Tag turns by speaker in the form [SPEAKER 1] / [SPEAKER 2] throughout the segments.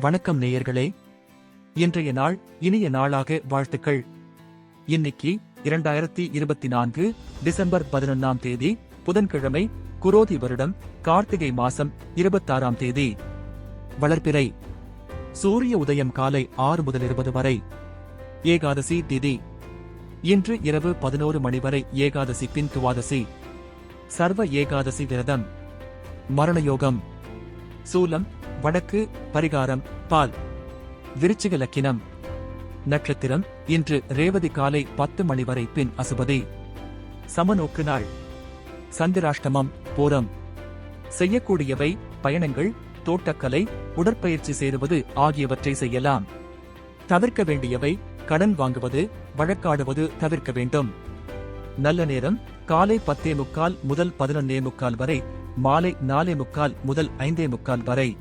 [SPEAKER 1] வணக்கம் நேயர்களே. இன்றைய நாள் இனிய நாளாக வாழ்த்துக்கள். இன்னைக்கு இரண்டாயிரத்தி இருபத்தி நான்கு டிசம்பர் பதினொன்னாம் தேதி புதன்கிழமை குரோதி வருடம் கார்த்திகை மாசம் இருபத்தாறாம் தேதி. வளர்ப்பிறை சூரிய உதயம் காலை ஆறு முதல் இருபது வரை. ஏகாதசி திதி. இன்று இரவு பதினோரு மணி வரை ஏகாதசி பின் துவாதசி. சர்வ ஏகாதசி விரதம். மரணயோகம். சூலம் வடக்கு பரிகாரம் பால். விருச்சிக லக்கினம் நட்சத்திரம் இன்று ரேவதி காலை பத்து மணி வரை பின் அசுபதி. சமநோக்கு நாள். சந்திராஷ்டமம் பூரம். செய்யக்கூடியவை பயணங்கள் தோட்டக்கலை உடற்பயிற்சி செய்வது ஆகியவற்றை செய்யலாம். தவிர்க்க வேண்டியவை கடன் வாங்குவது வழக்காடுவது தவிர்க்க வேண்டும். நல்ல நேரம் காலை பத்தே முக்கால் முதல் பதினொன்னே முக்கால் வரை மாலை நாலே முக்கால் முதல் ஐந்தே முக்கால் வரை.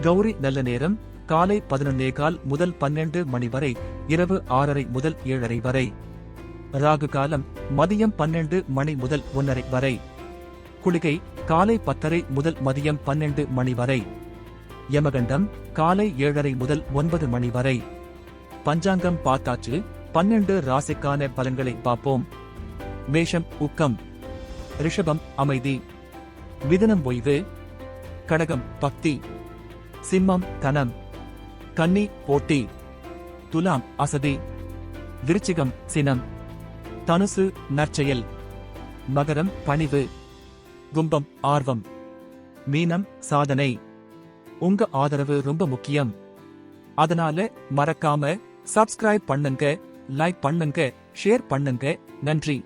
[SPEAKER 1] கௌரி நல்ல நேரம் காலை பதினொன்னே கால் முதல் பன்னெண்டு மணி வரை இரவு ஆறரை முதல் ஏழரை வரை. ராகு காலம் மதியம் பன்னெண்டு மணி முதல் ஒன்னரை வரை. குளிகை காலை பத்தரை முதல் மதியம் பன்னெண்டு மணி வரை. யமகண்டம் காலை ஏழரை முதல் ஒன்பது மணி வரை. பஞ்சாங்கம் பார்த்தாச்சு பன்னெண்டு ராசிக்கான பலன்களை பார்ப்போம். மேஷம் உக்கம் ரிஷபம் அமைதி. மிதனம் ஓய்வு கடகம் பக்தி. சிம்மம் தனம் கன்னி போட்டி துலாம் அசதி விருச்சிகம் சினம் தனுசு நற்செயல் மகரம் பணிவு கும்பம் ஆர்வம் மீனம் சாதனை. உங்க ஆதரவு ரொம்ப முக்கியம். அதனால மறக்காம சப்ஸ்கிரைப் பண்ணுங்க லைக் பண்ணுங்க ஷேர் பண்ணுங்க. நன்றி.